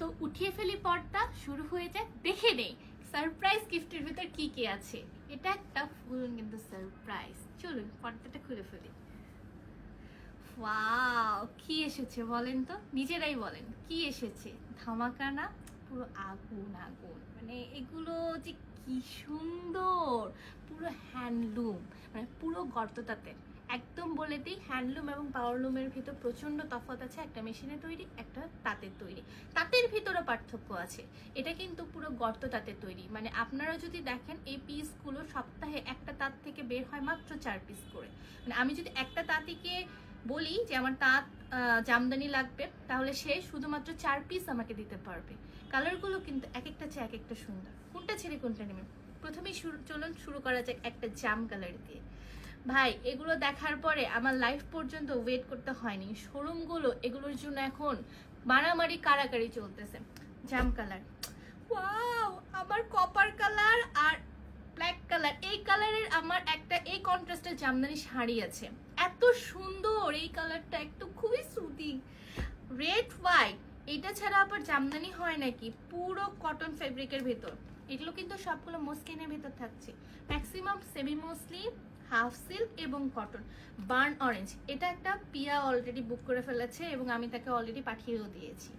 তো উঠিয়ে ফেলি পর্দা, শুরু হয়ে যায়, দেখে নেই। সারপ্রাইজ গিফটের ভিতর কি কি আছে? এটা একটা ফুল কিন্তু সারপ্রাইজ চলুন, পর্দাটা খুলে ফেলি। ওয়াও কি এসেছে বলেন তো? নিজেরাই বলেন, কি এসেছে? ধামাকা না? পুরো আগুন আগুন। মানে এগুলো যে কি সুন্দর! পুরো হ্যান্ডলুম মানে পুরো গর্ততাতে একদম বলে দিই হ্যান্ডলুম এবং পাওয়ারলুমের ভিতর প্রচণ্ড তফাৎ আছে। একটা মেশিনে তৈরি, একটা তাঁতের তৈরি। তাঁতের ভিতরে পার্থক্য আছে। এটা কিন্তু পুরো গর্ত তাঁতের তৈরি। মানে আপনারা যদি দেখেন, এই পিসগুলো সপ্তাহে একটা তাঁত থেকে বের হয় মাত্র চার পিস করে। মানে আমি যদি একটা তাঁতিকে বলি যে, আমার তাঁত জামদানি লাগবে, তাহলে সে শুধুমাত্র চার পিস আমাকে দিতে পারবে। কালারগুলো কিন্তু এক একটা চেয়ে এক একটা সুন্দর। কোনটা ছেড়ে কোনটা নেবে প্রথমেই শুরু, চলুন শুরু করা যাক একটা জাম কালার দিয়ে। ভাই, এগুলো দেখার পরে আমার লাইফ পর্যন্ত ওয়েট করতে হয়নি। শোরুমগুলো, এগুলোর জন্য এখন মারামারি কারাকারি চলতেছে। জাম কালার ওয়াও আমার কপার কালার আর ব্ল্যাক কালার এই কালারের আমার একটা, এই কন্ট্রাস্টের জামদানি শাড়ি আছে। এত সুন্দর এই কালারটা একটু খুবই সুতি রেড হোয়াইট এটা ছাড়া আবার জামদানি হয় নাকি? পুরো কটন ফেব্রিকের ভেতর। এগুলো কিন্তু সবগুলো মসলিনের ভেতর থাকছে। ম্যাক্সিমাম সেমি মসলি হাফ সিল্ক এবং কটন, বার্ন অরেঞ্জ। এটা একটা পিয়া অলরেডি বুক করে ফেলেছে এবং আমি তাকে অলরেডি পাঠিয়েও দিয়েছি।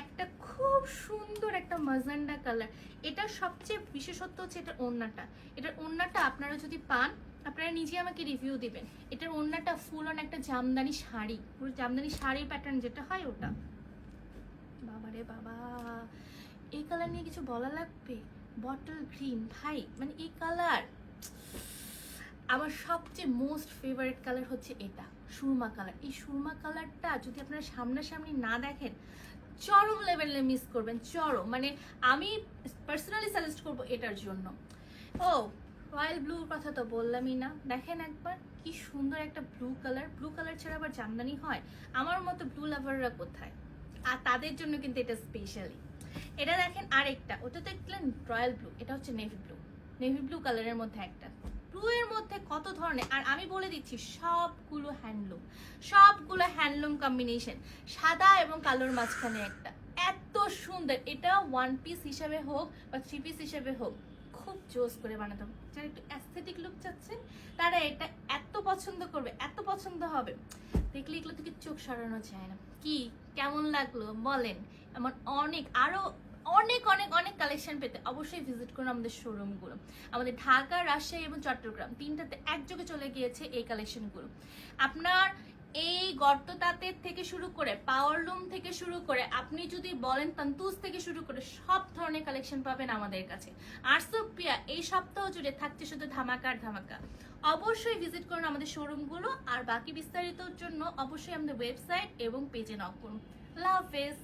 একটা খুব সুন্দর একটা মাজান্ডা কালার এটা সবচেয়ে বিশেষত্ব হচ্ছে এটার ওড়নাটা। এটার ওড়নাটা আপনারা যদি পান, আপনারা নিজে আমাকে রিভিউ দিবেন। এটার ওড়নাটা ফুল অন একটা জামদানি শাড়ি। পুরো জামদানি শাড়ির প্যাটার্ন যেটা হয় ওটা। বাবারে বাবা, এই কালার নিয়ে কিছু বলা লাগবে? বটল গ্রিন ভাই মানে এই কালার আমার সবচেয়ে মোস্ট ফেভারিট কালার হচ্ছে এটা, সুরমা কালার এই সুরমা কালারটা যদি আপনারা সামনাসামনি না দেখেন, চরম লেভেলে মিস করবেন, চরম। মানে আমি পার্সোনালি সাজেস্ট করব এটার জন্য। ও রয়্যাল ব্লুর কথা তো বললামই না। দেখেন একবার, কি সুন্দর একটা ব্লু কালার ব্লু কালার ছাড়া আবার জামদানি হয়? আমার মতো ব্লু লাভাররা কোথায়? আর তাদের জন্য কিন্তু এটা স্পেশালি এটা দেখেন আরেকটা ওটা দেখলেন রয়্যাল ব্লু এটা হচ্ছে নেভি ব্লু নেভি ব্লু কালারের মধ্যে একটা। ব্লু এর মধ্যে কত ধরনের? আর আমি বলে দিচ্ছি, সবগুলো হ্যান্ডলুম সবগুলো হ্যান্ডলুম কম্বিনেশন সাদা এবং কালোর মাঝখানে একটা। এত সুন্দর। এটা ওয়ান পিস হিসাবে হোক বা থ্রি পিস হিসাবে হোক, খুব জোস করে বানাতে হবে। যারা একটু অ্যাস্থেটিক লুক চাচ্ছেন, তারা এটা এত পছন্দ করবে, এত পছন্দ হবে। দেখলে এগুলো থেকে চোখ সরানো যায় না। কি? কেমন লাগল? বলেন। এমন অনেক, আরও অনেক অনেক অনেক কালেকশন পেতে অবশ্যই ভিজিট করুন আমাদের শোরুমগুলো আমাদের ঢাকা, রাজশাহী এবং চট্টগ্রাম তিনটাতে একযোগে চলে গিয়েছে এই কালেকশনগুলো আপনার এই গর্ত তাঁতের থেকে শুরু করে পাওয়ার লুম থেকে শুরু করে আপনি যদি বলেন তান্তুজ থেকে শুরু করে সব ধরনের কালেকশন পাবেন আমাদের কাছে। আর সোপিয়া এই সপ্তাহ জুড়ে থাকছে শুধু ধামাকার ধামাকা। অবশ্যই ভিজিট করুন আমাদের শোরুমগুলো আর বাকি বিস্তারিতর জন্য অবশ্যই আমাদের ওয়েবসাইট এবং পেজে নক করুন। লাভ হাফেজ।